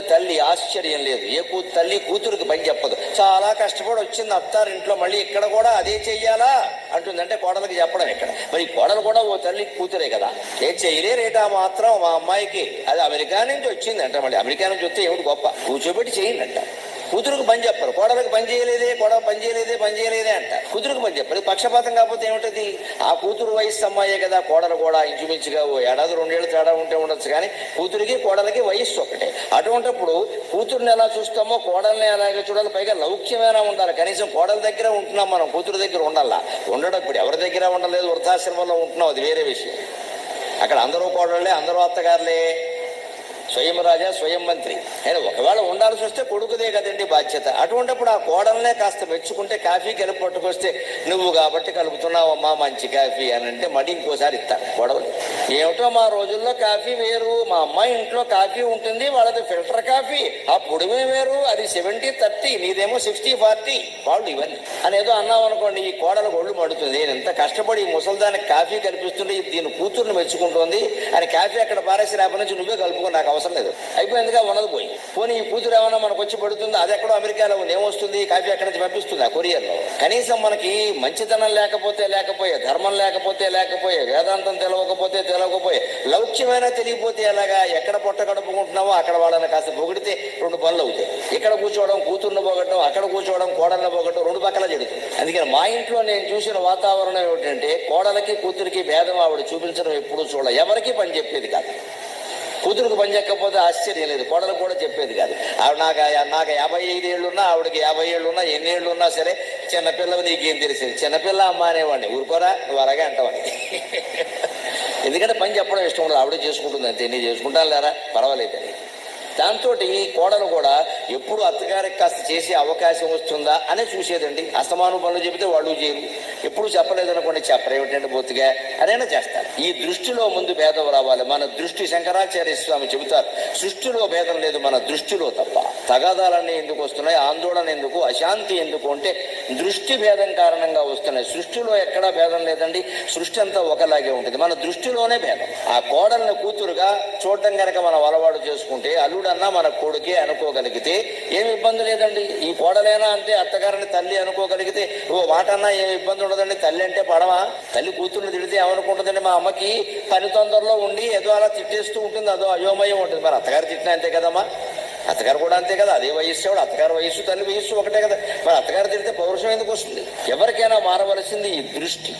తల్లి ఆశ్చర్యం లేదు. ఏ కూ తల్లి కూతురికి పని చెప్పదు. చాలా కష్టపడి వచ్చింది అత్తారు ఇంట్లో మళ్ళీ ఇక్కడ కూడా అదే చెయ్యాలా? అంటుందంటే కోడలకి చెప్పడం ఇక్కడ మరి కోడలు కూడా ఓ తల్లి కూతురే కదా. ఏం చేయలేరేటా మాత్రం మా అమ్మాయికి. అది అమెరికా నుంచి వచ్చిందంట మళ్ళీ. అమెరికా నుంచి వస్తే ఏమిటి గొప్ప? కూర్చోబెట్టి చేయండి అంట కూతురుకు పని చెప్పరు. కోడలకు పని చేయలేదే కోడలు పని చేయలేదే పని చేయలేదే అంట. కూతురుకు పని చెప్పరు. పక్షపాతం కాకపోతే ఏమిటది? ఆ కూతురు వయసు అమ్మాయే కదా కోడలు కూడా ఇంచుమించుగా ఓ ఏడాది రెండేళ్ళు తేడా ఉంటే ఉండొచ్చు కానీ కూతురికి కోడలకి వయస్సు ఒకటే. అటువంటిప్పుడు కూతురుని ఎలా చూస్తామో కోడల్ని అలాగే చూడాలి? పైగా లౌక్యమైనా ఉండాలి. కనీసం కోడల దగ్గర ఉంటున్నాం మనం కూతురు దగ్గర ఉండాలా? ఉండడం ఇప్పుడు ఎవరి దగ్గర ఉండలేదు? వృద్ధాశ్రమంలో ఉంటున్నాం. అది వేరే విషయం. అక్కడ అందరూ కోడళ్ళే అందరూ అత్తగారులే. స్వయం రాజా స్వయం మంత్రి. ఆయన ఒకవేళ ఉండాల్సి వస్తే కొడుకుదే కదండి బాధ్యత. అటువంటిప్పుడు ఆ కోడలనే కాస్త మెచ్చుకుంటే కాఫీ కలిపి పట్టుకొస్తే నువ్వు కాబట్టి కలుపుతున్నావమ్మా మంచి కాఫీ అని అంటే మడి ఇంకోసారి ఇస్తాను గొడవలు ఏమిటో మా రోజుల్లో కాఫీ వేరు మా అమ్మాయి ఇంట్లో కాఫీ ఉంటుంది వాళ్ళది ఫిల్టర్ కాఫీ. ఆ పొడిమే వేరు అది సెవెంటీ థర్టీ నీదేమో సిక్స్టీ ఫార్టీ వాళ్ళు ఇవన్నీ. అని ఏదో అన్నావు అనుకోండి ఈ కోడలు ఒళ్ళు మడుతుంది నేను ఎంత కష్టపడి ఈ ముసల్దానికి కాఫీ కల్పిస్తుంటే దీని కూతుర్ని మెచ్చుకుంటుంది అని కాఫీ అక్కడ పారేసి రేపటి నుంచి నువ్వే కలుపుకో నాకు అవసరం లేదు. అయిపోయిందిగా ఉన్నది పోయి. పోనీ ఈ కూతురు ఏమైనా మనకు వచ్చి పడుతుంది? అది ఎక్కడో అమెరికాలో ఉంది ఏమొస్తుంది? కాఫీ అక్కడి నుంచి పంపిస్తుంది ఆ కొరియర్లో? కనీసం మనకి మంచితనం లేకపోతే లేకపోయే ధర్మం లేకపోతే లేకపోయే వేదాంతం తెలవకపోతే తెలవకపోయే. లౌక్యమైనా తెలియపోతే ఎలాగా? ఎక్కడ పొట్ట కడుపుకుంటున్నామో అక్కడ వాళ్ళని కాస్త పొగిడితే రెండు పనులు అవుతాయి. ఇక్కడ కూర్చోవడం కూతుర్ని పోగొట్టడం అక్కడ కూర్చోవడం కోడలను పోగొట్టడం రెండు పక్కల జరుగుతుంది అందుకని మా ఇంట్లో నేను చూసిన వాతావరణం ఏమిటంటే కోడలకి కూతురికి భేదం ఆవిడ చూపించడం ఎప్పుడు చూడ ఎవరికి పని చెప్పేది కాదు. కూతురుకు పని చెక్కకపోతే ఆశ్చర్యం లేదు. కోడలు కూడా చెప్పేది కాదు. ఆవిడ నాకు నాకు యాభై ఐదు ఏళ్ళు ఉన్నా ఆవిడకి యాభై ఏళ్ళు ఉన్నా ఎన్ని ఏళ్ళు ఉన్నా సరే చిన్నపిల్లవి నీకేం తెలిసేది? చిన్నపిల్ల అమ్మ అనేవాడిని. ఊరుకోరా నువ్వు అలాగే అంటావని. ఎందుకంటే పని చెప్పడం ఇష్టం ఉండదు. ఆవిడే చేసుకుంటుంది అంతే. నేను చేసుకుంటాను లేరా పర్వాలేదు. అని దాంతో కోడలు కూడా ఎప్పుడు అత్తగారికి కాస్త చేసే అవకాశం వస్తుందా అనే చూసేదండి. అస్తమాను పనులు చెబితే వాళ్ళు చేయరు. ఎప్పుడు చెప్పలేదనుకోండి చెప్పరేమిటండి బొత్తిగా? అదైనా చేస్తారు. ఈ దృష్టిలో ముందు భేదం రావాలి. మన దృష్టి శంకరాచార్య స్వామి చెబుతారు సృష్టిలో భేదం లేదు మన దృష్టిలో తప్ప. తగాదాలన్నీ ఎందుకు వస్తున్నాయి? ఆందోళన ఎందుకు? అశాంతి ఎందుకు? అంటే దృష్టి భేదం కారణంగా వస్తున్నాయి. సృష్టిలో ఎక్కడా భేదం లేదండి. సృష్టి అంతా ఒకలాగే ఉంటుంది. మన దృష్టిలోనే భేదం. ఆ కోడల్ని కూతురుగా చూడడం కనుక మనం అలవాటు చేసుకుంటే అల్లుడన్నా మన కొడుకే అనుకోగలిగితే ఏమి ఇబ్బంది లేదండి. ఈ కోడలేనా అంటే అత్తగారిని తల్లి అనుకోగలిగితే ఓ మాట అన్నా ఏమి ఇబ్బంది ఉండదండి. తల్లి అంటే పడవా? తల్లి కూతుర్ని తిడితే ఏమనుకుంటుందండి మా అమ్మకి? పని తొందరలో ఉండి ఏదో అలా తిట్టేస్తూ ఉంటుంది అదో అయోమయం ఉంటుంది. మరి అత్తగారు తిట్టినా అంతే కదమ్మా? అత్తగారు కూడా అంతే కదా. అదే వయస్సు కూడా అత్తగారు వయస్సు తల్లి వయస్సు ఒకటే కదా. మరి అత్తగారు తిడితే పౌరుషం ఎందుకు వస్తుంది? ఎవరికైనా మారవలసింది ఈ దృష్టి.